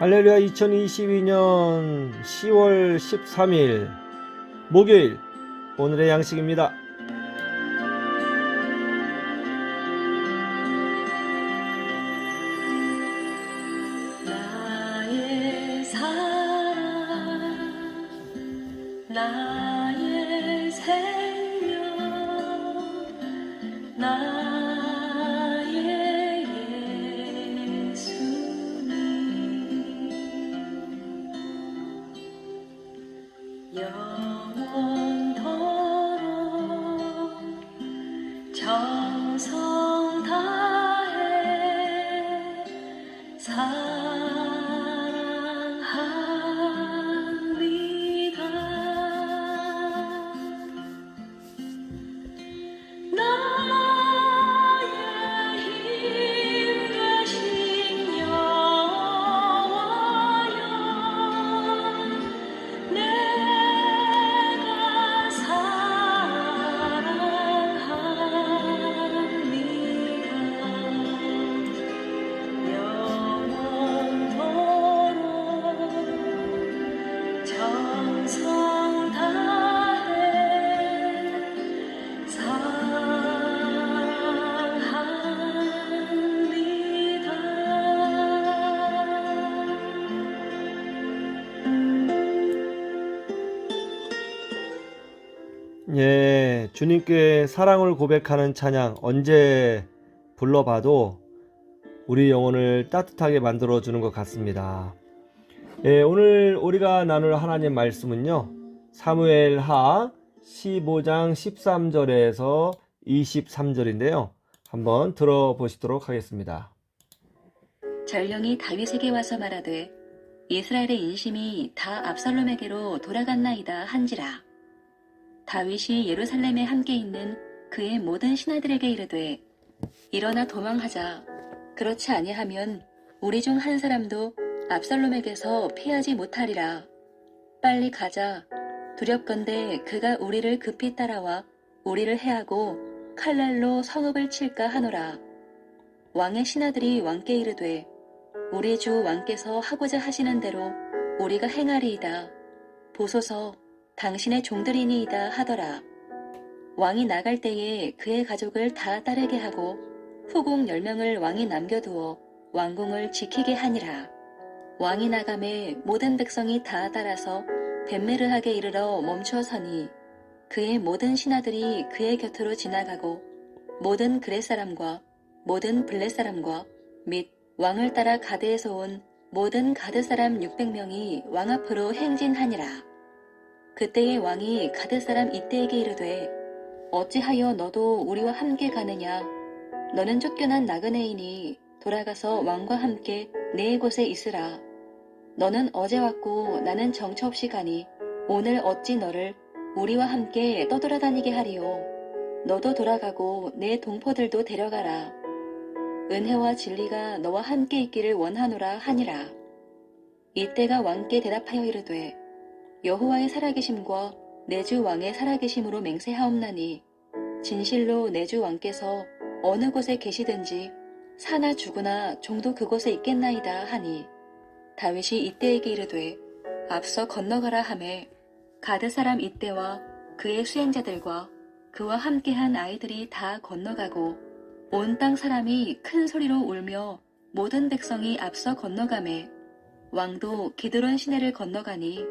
할렐루야 2022년 10월 13일 목요일 오늘의 양식입니다. 나의 사랑 나 영 예, 주님께 사랑을 고백하는 찬양 언제 불러봐도 우리 영혼을 따뜻하게 만들어 주는 것 같습니다. 예, 오늘 우리가 나눌 하나님 말씀은요. 사무엘 하 15장 13절에서 23절인데요. 한번 들어보시도록 하겠습니다. 전령이 다윗에게 와서 말하되 이스라엘의 인심이 다 압살롬에게로 돌아갔나이다 한지라 다윗이 예루살렘에 함께 있는 그의 모든 신하들에게 이르되 일어나 도망하자. 그렇지 아니하면 우리 중 한 사람도 압살롬에게서 피하지 못하리라. 빨리 가자. 두렵건대 그가 우리를 급히 따라와 우리를 해하고 칼날로 성읍을 칠까 하노라. 왕의 신하들이 왕께 이르되 우리 주 왕께서 하고자 하시는 대로 우리가 행하리이다. 보소서 당신의 종들이니이다 하더라. 왕이 나갈 때에 그의 가족을 다 따르게 하고 후궁 열명을 왕이 남겨두어 왕궁을 지키게 하니라. 왕이 나감에 모든 백성이 다 따라서 벤메르하게 이르러 멈추어 서니 그의 모든 신하들이 그의 곁으로 지나가고 모든 그렛 사람과 모든 블렛 사람과 및 왕을 따라 가드에서 온 모든 가드 사람 600명이 왕 앞으로 행진하니라. 그때의 왕이 가드 사람 이때에게 이르되 어찌하여 너도 우리와 함께 가느냐? 너는 쫓겨난 나그네이니 돌아가서 왕과 함께 네 곳에 있으라. 너는 어제 왔고 나는 정처 없이 가니 오늘 어찌 너를 우리와 함께 떠돌아다니게 하리요. 너도 돌아가고 내 동포들도 데려가라. 은혜와 진리가 너와 함께 있기를 원하노라 하니라. 이때가 왕께 대답하여 이르되 여호와의 살아계심과 내 주 왕의 살아계심으로 맹세하옵나니 진실로 내 주 왕께서 어느 곳에 계시든지 사나 죽으나 종도 그곳에 있겠나이다 하니 다윗이 이때에게 이르되 앞서 건너가라 하매 가드 사람 이때와 그의 수행자들과 그와 함께한 아이들이 다 건너가고 온 땅 사람이 큰 소리로 울며 모든 백성이 앞서 건너가매 왕도 기드론 시내를 건너가니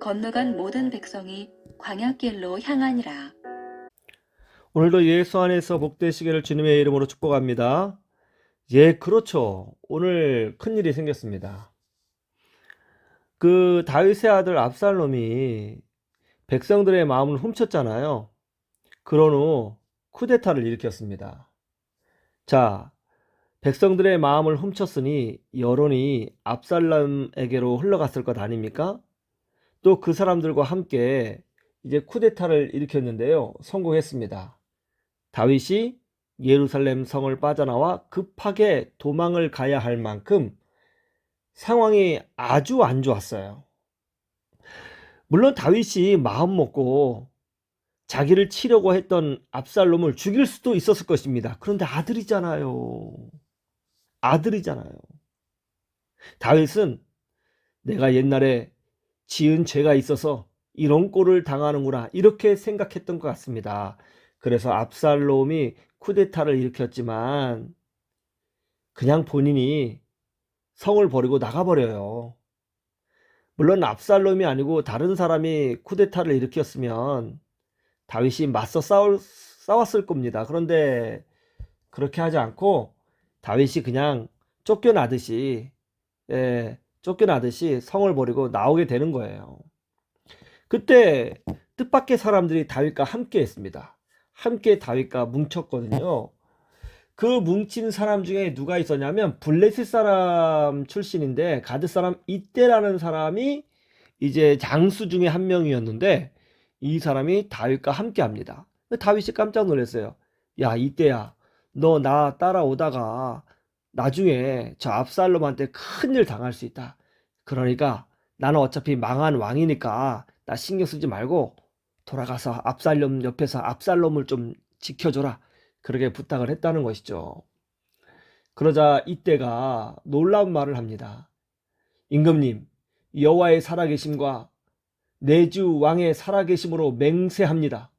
건너간 모든 백성이 광야길로 향하니라. 오늘도 예수 안에서 복되시기를 주님의 이름으로 축복합니다. 예, 그렇죠. 오늘 큰 일이 생겼습니다. 그 다윗의 아들 압살롬이 백성들의 마음을 훔쳤잖아요. 그런 후 쿠데타를 일으켰습니다. 자, 백성들의 마음을 훔쳤으니 여론이 압살롬에게로 흘러갔을 것 아닙니까? 또 그 사람들과 함께 이제 쿠데타를 일으켰는데요. 성공했습니다. 다윗이 예루살렘 성을 빠져나와 급하게 도망을 가야 할 만큼 상황이 아주 안 좋았어요. 물론 다윗이 마음 먹고 자기를 치려고 했던 압살롬을 죽일 수도 있었을 것입니다. 그런데 아들이잖아요. 아들이잖아요. 다윗은 내가 옛날에 지은 죄가 있어서 이런 꼴을 당하는구나 이렇게 생각했던 것 같습니다. 그래서 압살롬이 쿠데타를 일으켰지만 그냥 본인이 성을 버리고 나가버려요. 물론 압살롬이 아니고 다른 사람이 쿠데타를 일으켰으면 다윗이 맞서 싸울, 싸웠을 겁니다. 그런데 그렇게 하지 않고 다윗이 그냥 쫓겨나듯이 예, 쫓겨나듯이 성을 버리고 나오게 되는 거예요. 그때 뜻밖의 사람들이 다윗과 함께 했습니다. 함께 다윗과 뭉쳤거든요. 그 뭉친 사람 중에 누가 있었냐면 블레셋 사람 출신인데 가드 사람 이때라는 사람이 이제 장수 중에 한 명이었는데 이 사람이 다윗과 함께 합니다. 다윗이 깜짝 놀랐어요. 야, 이때야. 너 나 따라오다가 나중에 저 압살롬한테 큰일 당할 수 있다. 그러니까 나는 어차피 망한 왕이니까 나 신경 쓰지 말고 돌아가서 압살롬 옆에서 압살롬을 좀 지켜줘라. 그렇게 부탁을 했다는 것이죠. 그러자 이때가 놀라운 말을 합니다. 임금님, 여호와의 살아계심과 내주 왕의 살아계심으로 맹세합니다.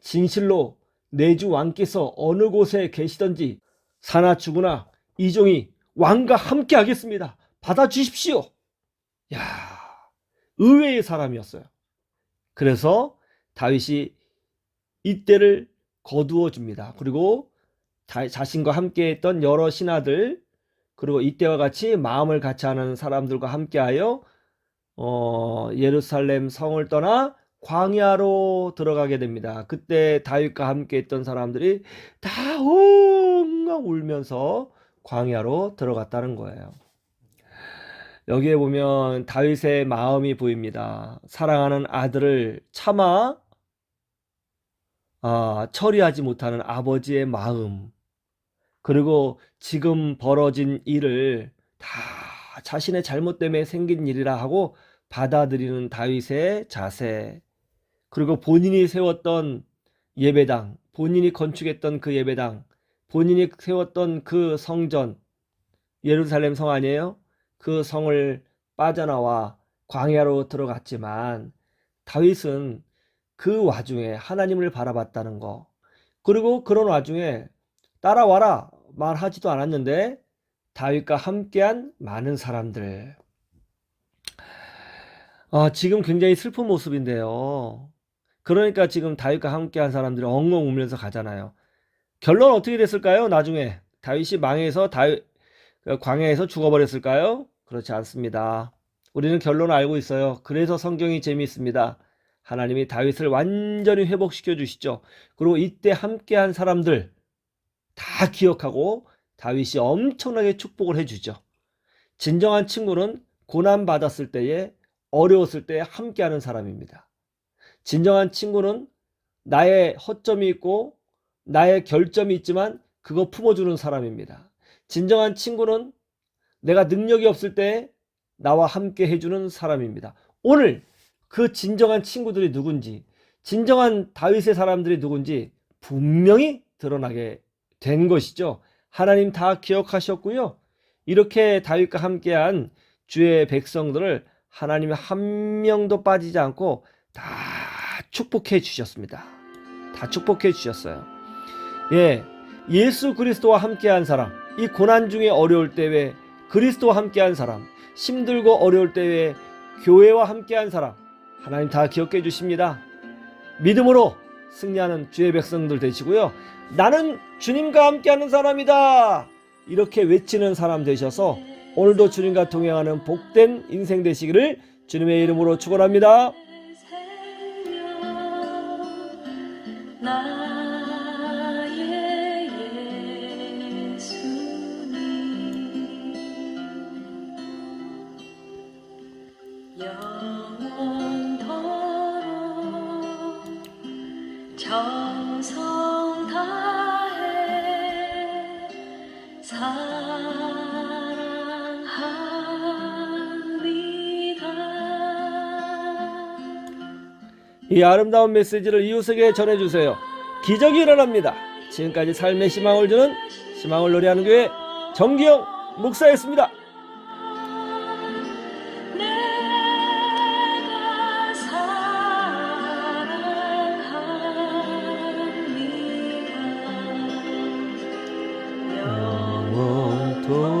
진실로 내주 왕께서 어느 곳에 계시던지 사나 죽으나 이 종이 왕과 함께 하겠습니다. 받아주십시오. 야, 의외의 사람이었어요. 그래서 다윗이 이때를 거두어 줍니다. 그리고 자, 자신과 함께 했던 여러 신하들 그리고 이때와 같이 마음을 같이 하는 사람들과 함께하여 어, 예루살렘 성을 떠나 광야로 들어가게 됩니다. 그때 다윗과 함께 했던 사람들이 다 엉엉 울면서 광야로 들어갔다는 거예요. 여기에 보면 다윗의 마음이 보입니다. 사랑하는 아들을 차마 아, 처리하지 못하는 아버지의 마음, 그리고 지금 벌어진 일을 다 자신의 잘못 때문에 생긴 일이라 하고 받아들이는 다윗의 자세, 그리고 본인이 세웠던 예배당, 본인이 건축했던 그 예배당, 본인이 세웠던 그 성전, 예루살렘 성 아니에요? 그 성을 빠져나와 광야로 들어갔지만 다윗은 그 와중에 하나님을 바라봤다는 거. 그리고 그런 와중에 따라와라 말하지도 않았는데 다윗과 함께한 많은 사람들. 아, 지금 굉장히 슬픈 모습인데요. 그러니까 지금 다윗과 함께한 사람들이 엉엉 울면서 가잖아요. 결론 어떻게 됐을까요? 나중에 다윗이 망해서 다윗 광야에서 죽어버렸을까요? 그렇지 않습니다. 우리는 결론을 알고 있어요. 그래서 성경이 재미있습니다. 하나님이 다윗을 완전히 회복시켜 주시죠. 그리고 이때 함께한 사람들 다 기억하고 다윗이 엄청나게 축복을 해 주죠. 진정한 친구는 고난 받았을 때에 어려웠을 때 함께하는 사람입니다. 진정한 친구는 나의 허점이 있고 나의 결점이 있지만 그거 품어주는 사람입니다. 진정한 친구는 내가 능력이 없을 때 나와 함께 해주는 사람입니다. 오늘 그 진정한 친구들이 누군지, 진정한 다윗의 사람들이 누군지 분명히 드러나게 된 것이죠. 하나님 다 기억하셨고요. 이렇게 다윗과 함께한 주의 백성들을 하나님이 한 명도 빠지지 않고 다 축복해 주셨습니다. 다 축복해 주셨어요. 예, 예수 그리스도와 함께한 사람, 이 고난 중에 어려울 때에 그리스도와 함께한 사람, 힘들고 어려울 때에 교회와 함께한 사람, 하나님 다 기억해 주십니다. 믿음으로 승리하는 주의 백성들 되시고요. 나는 주님과 함께하는 사람이다. 이렇게 외치는 사람 되셔서 오늘도 주님과 동행하는 복된 인생 되시기를 주님의 이름으로 축원합니다. 이 아름다운 메시지를 이웃에게 전해주세요. 기적이 일어납니다. 지금까지 삶의 희망을 주는 희망을 노래하는 교회 정기영 목사였습니다. 저